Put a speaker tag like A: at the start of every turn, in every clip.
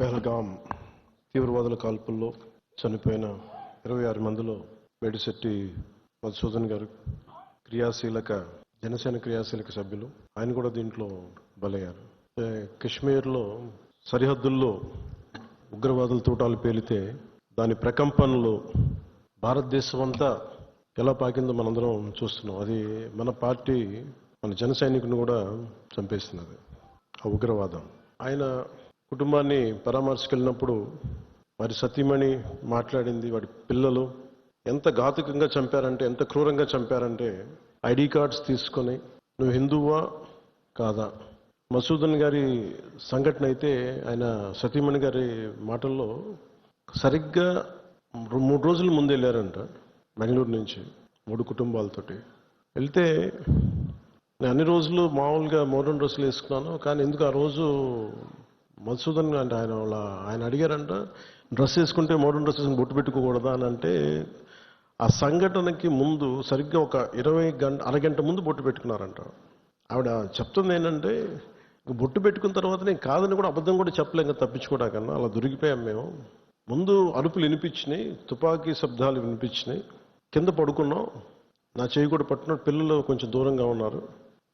A: పెహల్గాం తీవ్రవాదుల కాల్పుల్లో చనిపోయిన ఇరవై ఆరు మందిలో మేడిశెట్టి మధుసూదన్ గారు క్రియాశీలక జనసేన క్రియాశీలక సభ్యులు. ఆయన కూడా దీంట్లో బలయ్యారు. కశ్మీర్లో సరిహద్దుల్లో ఉగ్రవాదుల తూటాలు పేలితే దాని ప్రకంపనలు భారతదేశం అంతా ఎలా పాకిందో మనందరం చూస్తున్నాం. అది మన పార్టీ మన జన సైనికుని కూడా చంపేస్తున్నది ఆ ఉగ్రవాదం. ఆయన కుటుంబాన్ని పరామర్శకెళ్ళినప్పుడు వారి సతీమణి మాట్లాడింది వాడి పిల్లలు ఎంత ఘాతుకంగా చంపారంటే ఎంత క్రూరంగా చంపారంటే ఐడి కార్డ్స్ తీసుకొని నువ్వు హిందువా కాదా? మసూదన్ గారి సంఘటన అయితే ఆయన సతీమణి గారి మాటల్లో సరిగ్గా మూడు రోజుల ముందు వెళ్ళారంట బెంగళూరు నుంచి మూడు కుటుంబాలతోటి. వెళ్తే నేను అన్ని రోజులు మామూలుగా మోడర్న్ డ్రెస్సులు వేసుకున్నాను కానీ ఎందుకు ఆ రోజు మధుసూదన్ అంటే ఆయన వాళ్ళ ఆయన అడిగారంట డ్రెస్ వేసుకుంటే మోడర్న్ డ్రెస్ వేసుకుని బొట్టు పెట్టుకోకూడదా? అని అంటే ఆ సంఘటనకి ముందు సరిగ్గా ఒక ఇరవై గంట అరగంట ముందు బొట్టు పెట్టుకున్నారంట. ఆవిడ చెప్తుంది ఏంటంటే బొట్టు పెట్టుకున్న తర్వాత నేను కాదని కూడా అబద్ధం కూడా చెప్పలేం ఇంకా తప్పించుకోవడాకన్నా అలా దొరికిపోయాం మేము. ముందు అరుపులు వినిపించినాయి తుపాకీ శబ్దాలు వినిపించినాయి. కింద పడుకున్నాం. నా చేయి కూడా పట్టిన పిల్లలు కొంచెం దూరంగా ఉన్నారు.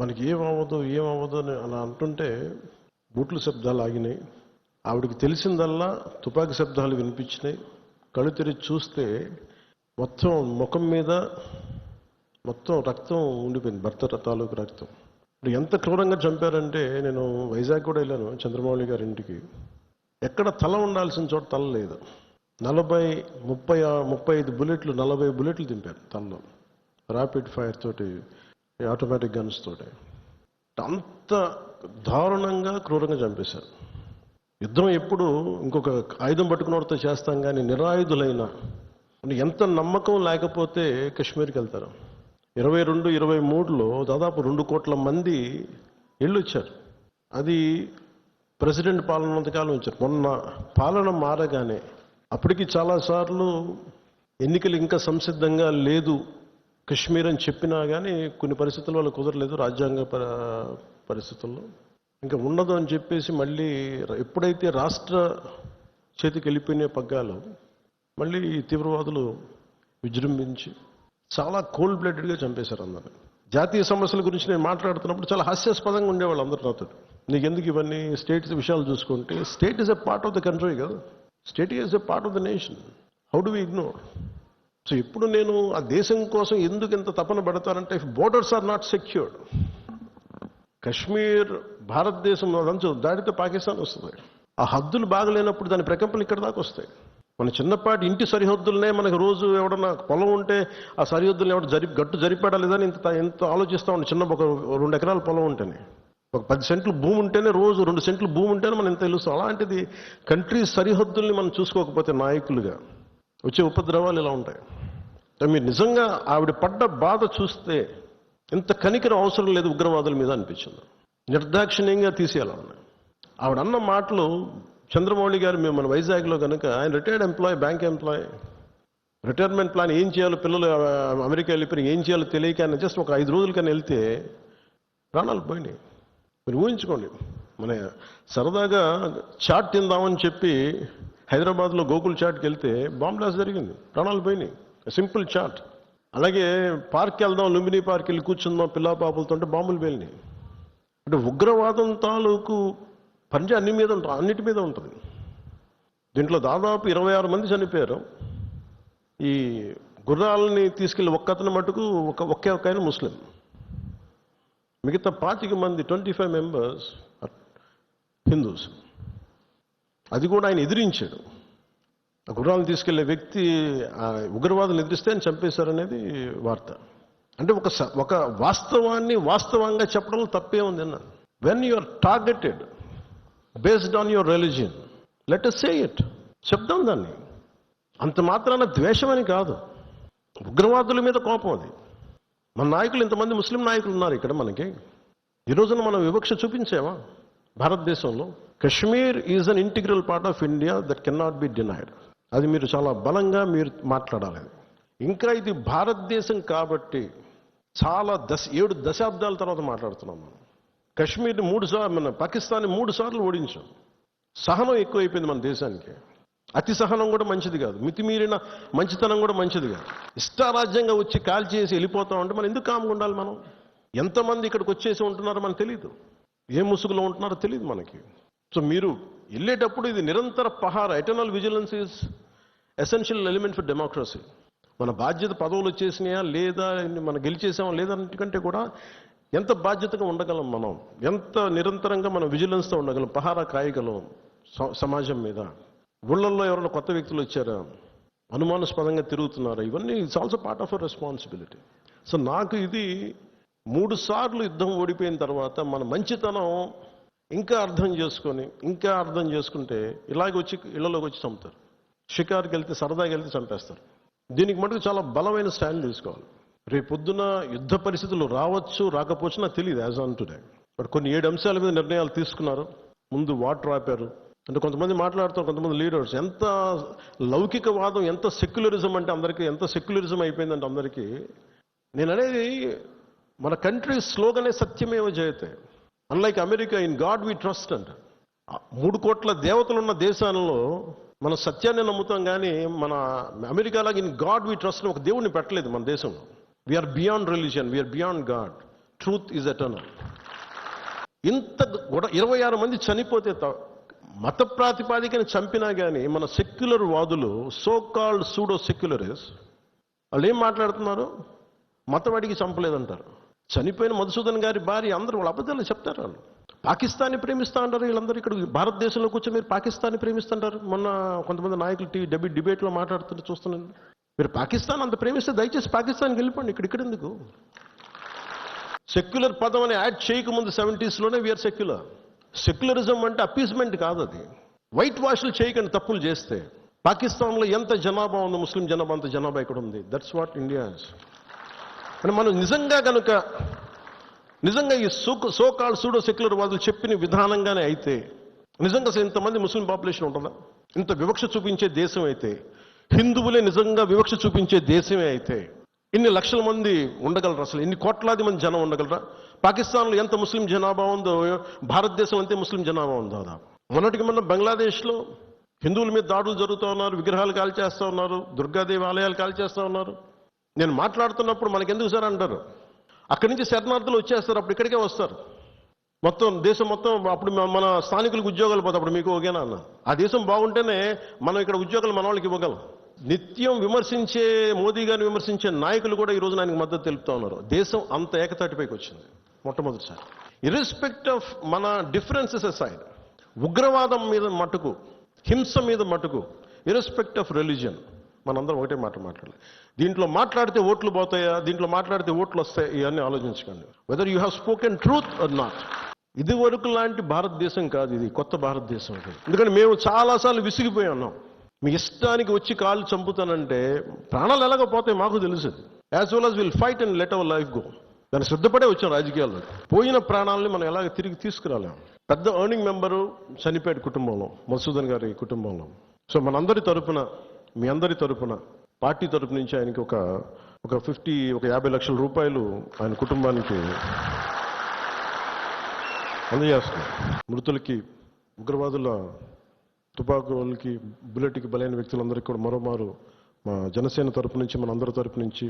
A: మనకి ఏమవ్వదు ఏమవ్వదు అని అలా అంటుంటే బూట్ల శబ్దాలు ఆగినాయి. ఆవిడకి తెలిసిందల్లా తుపాకీ శబ్దాలు వినిపించినాయి. కళ్ళు తెరిచి చూస్తే మొత్తం ముఖం మీద మొత్తం రక్తం ఉండిపోయింది భర్త తాలూకు రక్తం. ఇప్పుడు ఎంత క్రూరంగా చంపారంటే నేను వైజాగ్ కూడా వెళ్ళాను చంద్రమౌళి గారి ఇంటికి. ఎక్కడ తల ఉండాల్సిన చోట తల లేదు. నలభై ముప్పై ఆ- ముప్పై ఐదు బుల్లెట్లు నలభై బుల్లెట్లు దింపారు తలలో. ర్యాపిడ్ ఫైర్ తోటి ఆటోమేటిక్ గన్స్ తోటి. అంత దారుణంగా క్రూరంగా చంపేశారు. యుద్ధం ఎప్పుడు ఇంకొక ఆయుధం పట్టుకున్నవాడితో చేస్తాం కానీ నిరాయుధులైన ఎంత నమ్మకం లేకపోతే కాశ్మీర్కి వెళ్తారు. ఇరవై రెండు ఇరవై మూడులో దాదాపు రెండు కోట్ల మంది వెళ్ళొచ్చారు అది ప్రెసిడెంట్ పాలన ఉన్నంతకాలం వచ్చారు. మొన్న పాలన మారగానే అప్పటికి చాలాసార్లు ఎన్నికలు ఇంకా సంసిద్ధంగా లేదు కశ్మీర్ అని చెప్పినా కానీ కొన్ని పరిస్థితుల్లో వాళ్ళు కుదరలేదు రాజ్యాంగ పరిస్థితుల్లో. ఇంకా ఉండదు అని చెప్పేసి మళ్ళీ ఎప్పుడైతే రాష్ట్ర చేతికి వెళ్ళిపోయిన పగ్గాలు మళ్ళీ ఈ తీవ్రవాదులు విజృంభించి చాలా కోల్డ్ బ్లడెడ్గా చంపేశారు అందరిని. జాతీయ సమస్యల గురించి నేను మాట్లాడుతున్నప్పుడు చాలా హాస్యాస్పదంగా ఉండేవాళ్ళు అందరూ నాతో. నీకు ఎందుకు ఇవన్నీ స్టేట్ విషయాలు చూసుకుంటే state is a part of the country కదా. State is a part of the nation. How do we ignore? So ఇప్పుడు నేను ఆ దేశం కోసం ఎందుకు ఇంత తపన పడతానంటే borders are not secured Kashmir భారతదేశం అదంచు దాటితే పాకిస్తాన్ వస్తుంది. ఆ హద్దులు బాగలేనప్పుడు దాని ప్రకంపనలు ఇక్కడ దాకా వస్తాయి. మన చిన్నపాటి ఇంటి సరిహద్దులనే మనకు రోజు ఎవడన్నా పొలం ఉంటే ఆ సరిహద్దులు ఎవడ జరి గట్టు జరిపాడా లేదని ఇంత ఎంత ఆలోచిస్తా ఉండే చిన్న ఒక రెండు ఎకరాల పొలం ఉంటేనే. ఒక పది సెంట్లు భూమి ఉంటేనే రోజు రెండు సెంట్లు భూమి ఉంటేనే మనం ఎంత తెలుస్తాం అలాంటిది కంట్రీ సరిహద్దుల్ని మనం చూసుకోకపోతే నాయకులుగా వచ్చే ఉపద్రవాలు ఇలా ఉంటాయి. మీరు నిజంగా ఆవిడ పడ్డ బాధ చూస్తే ఇంత కనికరం అవసరం లేదు ఉగ్రవాదుల మీద అనిపించింది. నిర్దాక్షిణ్యంగా తీసేయాలన్నాయి ఆవిడ అన్న మాటలు చంద్రమౌళి గారు మేము మన వైజాగ్లో కనుక ఆయన retired employee bank employee. Retirement plan ఏం చేయాలో పిల్లలు అమెరికా వెళ్ళిపోయి ఏం చేయాలో తెలియక అని జస్ట్ ఒక ఐదు రోజులు కానీ వెళ్తే ప్రాణాలు పోయినాయి. మీరు ఊహించుకోండి. మన సరదాగా చాట్ తిందామని చెప్పి హైదరాబాద్లో గోకుల్ చాట్కి వెళ్తే బాంబ్ బ్లాస్ట్ జరిగింది. ప్రాణాలు పోయినాయి. సింపుల్ చాట్ అలాగే పార్క్ వెళ్దాం లుంబిని పార్క్ వెళ్ళి కూర్చుందాం పిల్లా పాపలతో అంటే బాంబులు పేలినాయి. అంటే ఉగ్రవాదం తాలూకు పంజా అన్ని మీద ఉంటుంది అన్నిటి మీద ఉంటుంది. దీంట్లో దాదాపు ఇరవై ఆరు మంది చనిపోయారు. ఈ గుర్రాలని తీసుకెళ్ళి ఒక్కతను మటుకు ఒక ఒకే ఒక ఆయన ముస్లిం. మిగతా పాతిక మంది ట్వంటీ ఫైవ్ మెంబర్స్ హిందూస్. అది కూడా ఆయన ఎదిరించాడు. ఆ గుర్రాలను తీసుకెళ్ళే వ్యక్తి ఆ ఉగ్రవాదులు ఎదిరిస్తే ఆయన చంపేశారనేది వార్త. అంటే ఒక స- ఒక వాస్తవాన్ని వాస్తవంగా చెప్పడంలో తప్పే ఉంది అన్న when you are targeted based on your religion let say it చెప్దాం దాన్ని. అంత మాత్రాన ద్వేషమని కాదు. ఉగ్రవాదుల మీద కోపం అది. మన నాయకులు ఇంతమంది ముస్లిం నాయకులు ఉన్నారు ఇక్కడ మనకి. ఈ రోజున మనం వివక్ష చూపించామా? భారతదేశంలో Kashmir is an integral part of India that can not be denied అది మీరు చాలా బలంగా మీరు మాట్లాడాలి. ఇంకా ఇది భారతదేశం కాబట్టి చాలా దశ ఏడు దశాబ్దాల తర్వాత మాట్లాడుతున్నాం మనం. కశ్మీర్ని మూడు సార్లు మన పాకిస్తాన్ని మూడు సార్లు ఓడించాం. సహనం ఎక్కువైపోయింది మన దేశానికి. అతి సహనం కూడా మంచిది కాదు. మితిమీరిన మంచితనం కూడా మంచిది కాదు. ఇష్టారాజ్యంగా వచ్చి కాల్ చేసి వెళ్ళిపోతాం అంటే మనం ఎందుకు కాముగా ఉండాలి మనం? ఎంతమంది ఇక్కడికి వచ్చేసి ఉంటున్నారో మనకు తెలియదు ఏ ముసుగులో ఉంటున్నారో తెలియదు మనకి. సో మీరు వెళ్ళేటప్పుడు ఇది నిరంతర పహార eternal vigilance is essential element for democracy మన బాధ్యత పదవులు వచ్చేసినాయా లేదా మనం గెలిచేసామా లేదా అన్నిటికంటే కూడా ఎంత బాధ్యతగా ఉండగలం మనం? ఎంత నిరంతరంగా మనం విజిలెన్స్తో ఉండగలం? పహారా కాయగలం స- సమాజం మీద. ఊళ్ళల్లో ఎవరైనా కొత్త వ్యక్తులు వచ్చారా? అనుమానాస్పదంగా తిరుగుతున్నారా? ఇవన్నీ it's also part of a responsibility so నాకు ఇది మూడు సార్లు యుద్ధం ఓడిపోయిన తర్వాత మన మంచితనం ఇంకా అర్థం చేసుకొని ఇంకా అర్థం చేసుకుంటే ఇలాగ వచ్చి ఇళ్ళలోకి వచ్చి చంపుతారు. షికార్కి వెళ్తే సరదాకి వెళ్తే చంపేస్తారు. దీనికి మటుకు చాలా బలమైన స్టాండ్ తీసుకోవాలి. రేపు పొద్దున యుద్ధ పరిస్థితులు రావచ్చు రాకపోవచ్చు నాకు తెలియదు యాజ్ ఆన్ టుడే. బట్ కొన్ని ఏడు అంశాల మీద నిర్ణయాలు తీసుకున్నారు. ముందు వాటర్ ఆపారు. అంటే కొంతమంది మాట్లాడుతారు కొంతమంది లీడర్స్. ఎంత లౌకికవాదం ఎంత సెక్యులరిజం అంటే అందరికీ ఎంత సెక్యులరిజం అయిపోయిందంటే అందరికీ నేను అనేది మన కంట్రీ స్లోగనే సత్యమేవ జయతే. Unlike America in God we trust అంట. మూడు కోట్ల దేవతలు ఉన్న దేశాలలో మన సత్యాన్ని నమ్ముతాం కానీ మన అమెరికాలాగా ఇన్ గాడ్ వి ట్రస్ట్ ఒక దేవుడిని పెట్టలేదు మన దేశంలో. We're beyond religion we're beyond God truth is eternal ఇంత కూడా ఇరవై ఆరు మంది చనిపోతే త- మత ప్రాతిపాదికని చంపినా కానీ మన సెక్యులర్ వాదులు సో కాల్డ్ సూడో సెక్యులరిస్ వాళ్ళు ఏం మాట్లాడుతున్నారు? మతవాడికి చంపలేదంటారు. చనిపోయిన మధుసూదన్ గారి భార్య అందరూ వాళ్ళు అబద్ధాలు చెప్తారు వాళ్ళు. పాకిస్తాన్ని ప్రేమిస్తా అంటారు వీళ్ళందరూ ఇక్కడ భారతదేశంలో కూర్చొని మీరు పాకిస్తాన్ని ప్రేమిస్తుంటారు. మొన్న కొంతమంది నాయకులు టీ డెబి డిబేట్లో మాట్లాడుతుంటే చూస్తున్నాను మీరు పాకిస్తాన్ అంత ప్రేమిస్తే దయచేసి పాకిస్తాన్కి వెళ్ళిపోండి. ఇక్కడ ఇక్కడ ఎందుకు? సెక్యులర్ పదం అని యాడ్ చేయకముందు సెవెంటీస్లోనే వీఆర్ సెక్యులర్ సెక్యులరిజం అంటే అపీస్మెంట్ కాదు అది. వైట్ వాష్లు చేయకండి తప్పులు చేస్తే. పాకిస్తాన్లో ఎంత జనాభా ఉందో? ముస్లిం జనాభా అంత జనాభా ఇక్కడ ఉంది. దట్స్ వాట్ ఇండియా అని మనం నిజంగా కనుక నిజంగా ఈ సో సోకాల్ సూడో సెక్యులర్ వాళ్ళు చెప్పిన విధానంగానే అయితే నిజంగా అసలు ఇంతమంది ముస్లిం పాపులేషన్ ఉంటుందా? ఇంత వివక్ష చూపించే దేశం అయితే హిందువులే నిజంగా వివక్ష చూపించే దేశమే అయితే ఇన్ని లక్షల మంది ఉండగలరా అసలు? ఇన్ని కోట్లాది మంది జనం ఉండగలరా? పాకిస్తాన్లో ఎంత ముస్లిం జనాభా ఉందో భారతదేశంలో అంతే ముస్లిం జనాభా ఉందో దాదాపు. మొన్నటికి మొన్న బంగ్లాదేశ్లో హిందువుల మీద దాడులు జరుగుతూ ఉన్నారు విగ్రహాలు కాల్చేస్తూ ఉన్నారు దుర్గాదేవి ఆలయాలు కాల్చేస్తూ ఉన్నారు. నేను మాట్లాడుతున్నప్పుడు మనకెందుకు సార్ అంటారు? అక్కడి నుంచి శరణార్థులు వచ్చేస్తారు అప్పుడు ఇక్కడికే వస్తారు. మొత్తం దేశం మొత్తం అప్పుడు మన- స్థానికులకు ఉద్యోగాలు పోతాయి. అప్పుడు మీకు ఓకేనా అన్న? ఆ దేశం బాగుంటేనే మనం ఇక్కడ ఉద్యోగాలు మన వాళ్ళకి ఇవ్వగలం. నిత్యం విమర్శించే మోదీ గారిని విమర్శించే నాయకులు కూడా ఈ ఆయనకు మద్దతు తెలుపుతూ ఉన్నారు. దేశం అంత ఏకతాటిపైకి వచ్చింది మొట్టమొదటిసారి. ఇర్రెస్పెక్ట్ ఆఫ్ మన డిఫరెన్సెస్ అసైడ్ ఉగ్రవాదం మీద మటుకు హింస మీద మటుకు ఇర్రెస్పెక్ట్ ఆఫ్ రిలీజియన్ మనందరం ఒకటే మాట మాట్లాడాలి. దీంట్లో మాట్లాడితే ఓట్లు పోతాయా? దీంట్లో మాట్లాడితే ఓట్లు వస్తాయి ఇవన్నీ ఆలోచించకండి. Whether you have spoken truth or not ఇది వరకు లాంటి భారతదేశం కాదు ఇది కొత్త భారతదేశం ఇది ఎందుకంటే మేము చాలాసార్లు విసిగిపోయి ఉన్నాం. మీ ఇష్టానికి వచ్చి కాళ్ళు చంపుతానంటే ప్రాణాలు ఎలాగో పోతాయి మాకు తెలుసు. As well as will fight and let our life go దాన్ని సిద్ధపడే వచ్చాం రాజకీయాల్లో. పోయిన ప్రాణాలని మనం ఎలాగ తిరిగి తీసుకురాలేము పెద్ద ఎర్నింగ్ మెంబరు చనిపోయాడు కుటుంబంలో మధుసూదన్ గారి కుటుంబంలో. సో మనందరి తరపున మీ అందరి తరపున పార్టీ తరపు నుంచి ఆయనకి ఒక ఒక ఫిఫ్టీ ఒక యాభై లక్షల రూపాయలు ఆయన కుటుంబానికి అందజేస్తున్నాం. మృతులకి ఉగ్రవాదుల తుపాకులకి బుల్లెట్కి బలైన వ్యక్తులందరికీ కూడా మరోమారు మా జనసేన తరపు నుంచి మనందరి తరపు నుంచి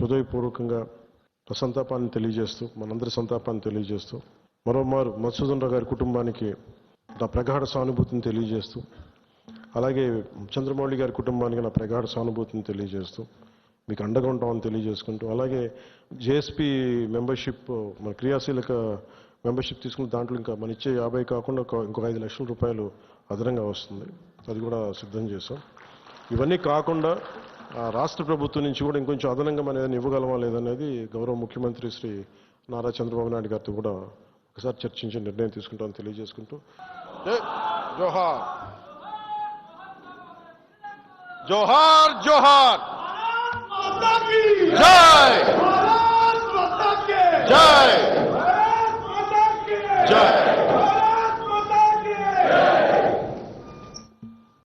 A: హృదయపూర్వకంగా సంతాపాన్ని తెలియజేస్తూ మనందరి సంతాపాన్ని తెలియజేస్తూ మరోమారు మధుసూదన్ రావు గారి కుటుంబానికి నా ప్రగాఢ సానుభూతిని తెలియజేస్తూ అలాగే చంద్రమౌళి గారి కుటుంబానికి నా ప్రగాఢ సానుభూతిని తెలియజేస్తూ మీకు అండగా ఉంటామని తెలియజేసుకుంటూ అలాగే జేఎస్పీ మెంబర్షిప్ మన క్రియాశీలక మెంబర్షిప్ తీసుకున్న దాంట్లో ఇంకా మన ఇచ్చే యాభై కాకుండా ఒక- ఇంకొక ఐదు లక్షల రూపాయలు అదనంగా వస్తుంది. అది కూడా సిద్ధం చేశాం. ఇవన్నీ కాకుండా ఆ రాష్ట్ర ప్రభుత్వం నుంచి కూడా ఇంకొంచెం అదనంగా మనం ఏదైనా ఇవ్వగలమా లేదనేది గౌరవ ముఖ్యమంత్రి శ్రీ నారా చంద్రబాబు నాయుడు గారితో కూడా ఒకసారి చర్చించి నిర్ణయం తీసుకుంటామని తెలియజేసుకుంటూ. जोहार जोहार।
B: जय। जय। जय।